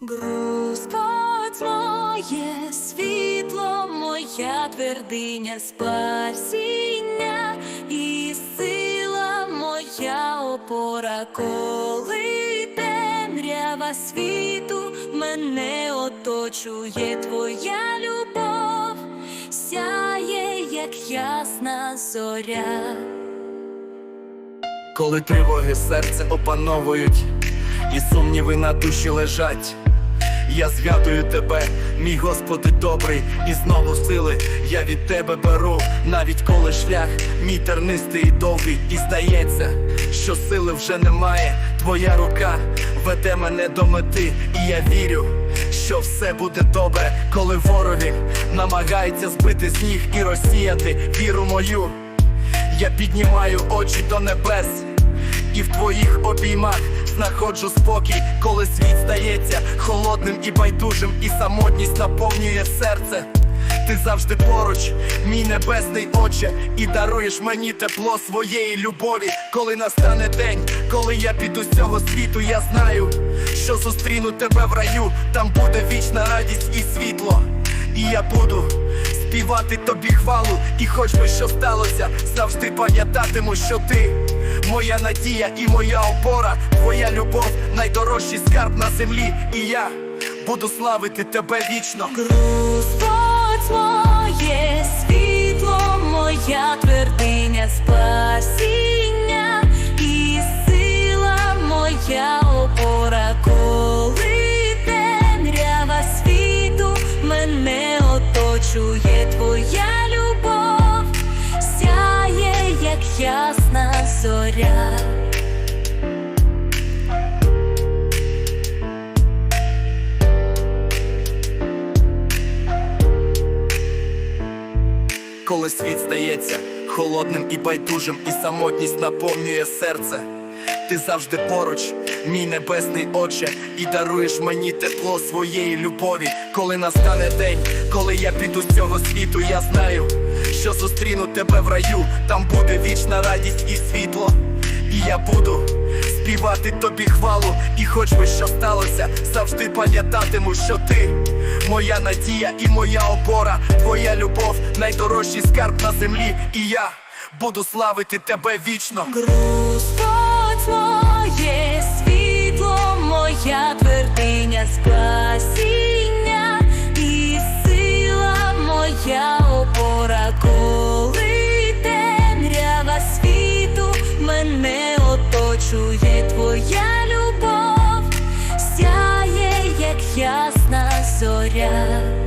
Господь моє світло, моя твердиня спасіння і сила моя опора, коли темрява світу мене оточує твоя любов, сяє, як ясна зоря. Коли тривоги серце опановують, і сумніви на душі лежать. Я згадую тебе, мій Господи добрий, і знову сили я від тебе беру, навіть коли шлях мій тернистий і довгий, і здається, що сили вже немає. Твоя рука веде мене до мети, і я вірю, що все буде добре, коли вороги намагаються збити з ніг і розсіяти віру мою. Я піднімаю очі до небес, і в твоїх обіймах знаходжу спокій, коли світ стається холодним і байдужим, і самотність наповнює серце. Ти завжди поруч, мій небесний Отче, і даруєш мені тепло своєї любові, коли настане день, коли я піду з цього світу, я знаю, що зустріну тебе в раю, там буде вічна радість і світло, і я буду співати тобі хвалу, і хоч би що сталося, завжди пам'ятатиму, що ти моя надія і моя опора, найдорожчий скарб на землі, і я буду славити тебе вічно. Коли світ стається холодним і байдужим, і самотність наповнює серце. Ти завжди поруч, мій небесний Отче, і даруєш мені тепло своєї любові. Коли настане день, коли я піду з цього світу, я знаю, що зустріну тебе в раю, там буде вічна радість і світло. І я буду співати тобі хвалу, і хоч би що сталося, завжди пам'ятатиму, що ти моя надія і моя опора, твоя любов, найдорожчий скарб на землі, і я буду славити тебе вічно. Оточує твоя любов, сяє, як ясна зоря.